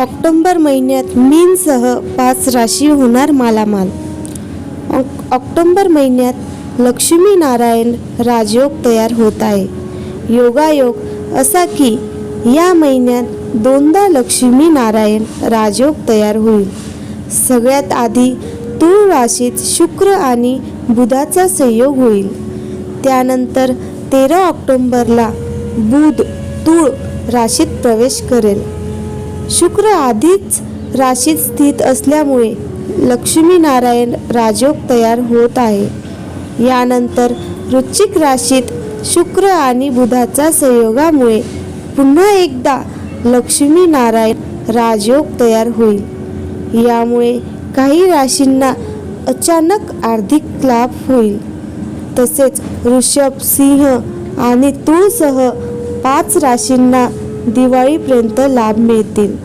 ऑक्टोंबर महिन्यात मीनसह पाच राशी होणार मालामाल. ऑक्टोंबर महिन्यात लक्ष्मी नारायण राजयोग तयार होत आहे. योगायोग असा की या महिन्यात दोनदा लक्ष्मी नारायण राजयोग तयार होईल. सगळ्यात आधी तूळ राशीत शुक्र आणि बुधाचा संयोग होईल. त्यानंतर तेरा ऑक्टोंबरला बुध तूळ राशीत प्रवेश करेल. शुक्र आधीच राशीत स्थित असल्यामुळे लक्ष्मीनारायण राजयोग तयार होत आहे. यानंतर वृश्चिक राशीत शुक्र आणि बुधाच्या संयोगामुळे पुन्हा एकदा लक्ष्मीनारायण राजयोग तयार होईल. यामुळे काही राशींना अचानक आर्थिक लाभ होईल. तसेच ऋषभ सिंह आणि तुळसह पाच राशींना दिवाळीपर्यंत लाभ मिळतील.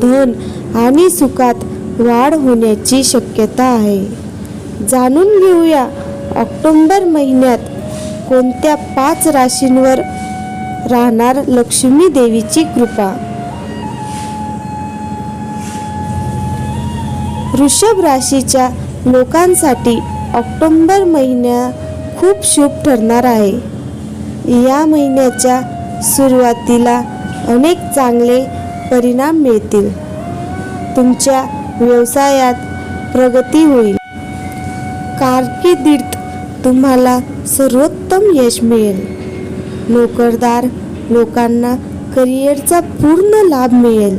धन आणि सुखात वाढ होण्याची शक्यता आहे. जाणून घेऊया ऑक्टोंबर महिन्यात कोणत्या पाच राशींवर राहणार लक्ष्मी देवीची कृपा? वृषभ राशीच्या लोकांसाठी ऑक्टोंबर महिना खूप शुभ ठरणार आहे. या महिन्याच्या सुरुवातीला अनेक चांगले परिणाम मिळतील. तुमच्या व्यवसायात प्रगती होईल. कारकिर्दीत तुम्हाला सर्वोत्तम यश मिळेल. नोकरदार लोकांना करिअरचा पूर्ण लाभ मिळेल.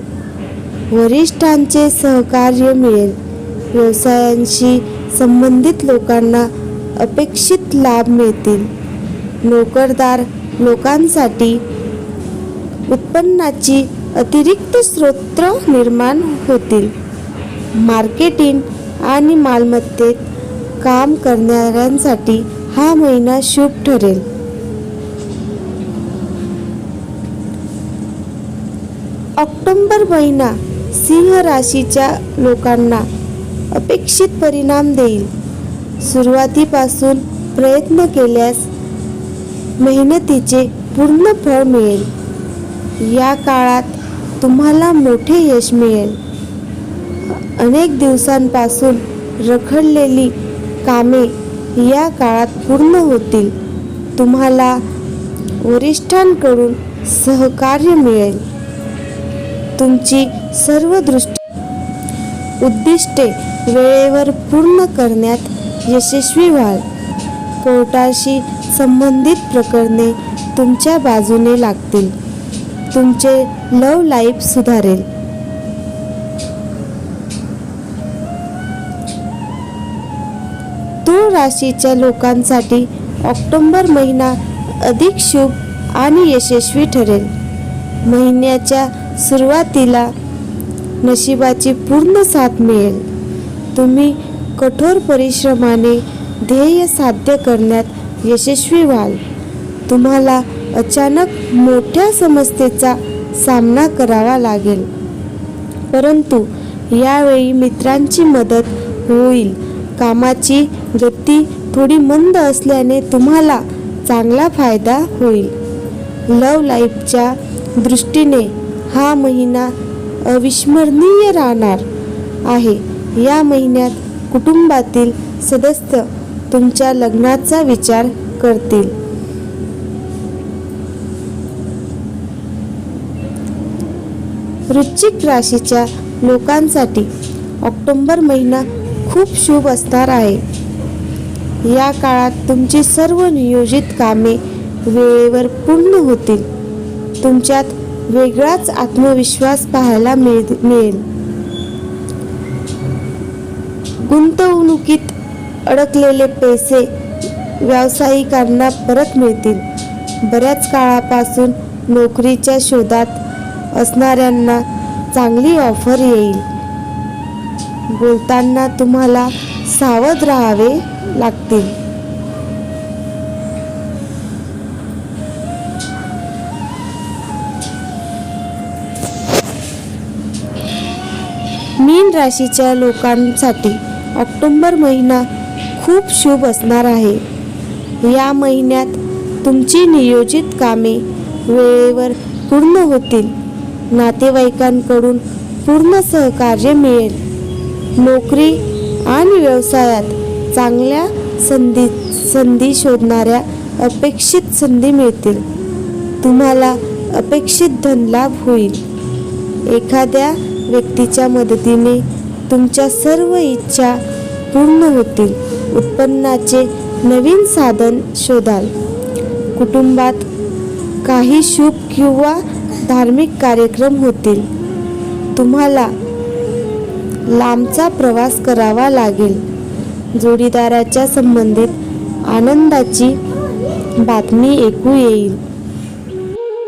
वरिष्ठांचे सहकार्य मिळेल. व्यवसायांशी संबंधित लोकांना अपेक्षित लाभ मिळतील. नोकरदार लोकांसाठी उत्पन्नाची अतिरिक्त स्रोत निर्माण होतील. मार्केटिंग आणि मालमत्तेत काम करणाऱ्यांसाठी हा महिना शुभ ठरेल. ऑक्टोंबर महिना सिंह राशीच्या लोकांना अपेक्षित परिणाम देईल. सुरुवातीपासून प्रयत्न केल्यास मेहनतीचे पूर्ण फळ मिळेल. या काळात तुम्हाला मोठे यश मिळेल. अनेक दिवसांपासून रखडलेली कामे या काळात पूर्ण होतील. तुम्हाला वरिष्ठांकडून सहकार्य मिळेल. तुमची सर्व दृष्टी उद्दिष्टे वेळेवर पूर्ण करण्यात यशस्वी व्हाल. कोर्टाशी संबंधित प्रकरणे तुमच्या बाजूने लागतील. तुमचे लव लाईफ सुधारेल. तूळ राशीच्या लोकांसाठी ऑक्टोंबर महिना अधिक शुभ आणि यशस्वी ठरेल. महिन्याच्या सुरुवातीला नशिबाची पूर्ण साथ मिळेल. तुम्ही कठोर परिश्रमाने ध्येय साध्य करण्यात यशस्वी व्हाल. तुम्हाला अचानक मोठ्या समस्येचा सामना करावा लागेल. परंतु यावेळी मित्रांची मदत होईल. कामाची गती थोडी मंद असल्याने तुम्हाला चांगला फायदा होईल. लव लाईफच्या दृष्टीने हा महिना अविस्मरणीय राहणार आहे. या महिन्यात कुटुंबातील सदस्य तुमच्या लग्नाचा विचार करतील. वृश्चिक राशीच्या लोकांसाठी ऑक्टोंबर महिना खूप शुभ असणार आहे. या काळात तुमची सर्व नियोजित कामे वेळेवर पूर्ण होतील. तुमच्यात वेगळाच आत्मविश्वास पाहायला मिळ मिळेल. गुंतवणुकीत अडकलेले पैसे व्यावसायिकांना परत मिळतील. बऱ्याच काळापासून नोकरीच्या शोधात असणाऱ्यांना चांगली ऑफर येईल. बोलताना तुम्हाला सावध राहावे लागतील. मीन राशीच्या लोकांसाठी ऑक्टोंबर महिना खूप शुभ असणार आहे. या महिन्यात तुमची नियोजित कामे वेळेवर पूर्ण होतील. नातेवाईकांकडून पूर्ण सहकार्य मिळेल. नोकरी आणि व्यवसायात चांगल्या संधी संधी शोधणाऱ्या अपेक्षित संधी मिळतील. तुम्हाला अपेक्षित धनलाभ होईल. एखाद्या व्यक्तीच्या मदतीने तुमच्या सर्व इच्छा पूर्ण होतील. उत्पन्नाचे नवीन साधन शोधाल. कुटुंबात काही शुभ किंवा धार्मिक कार्यक्रम होतील. तुम्हाला लांबचा प्रवास करावा लागेल. जोडीदाराच्या संबंधित आनंदाची बातमी ऐकू येईल.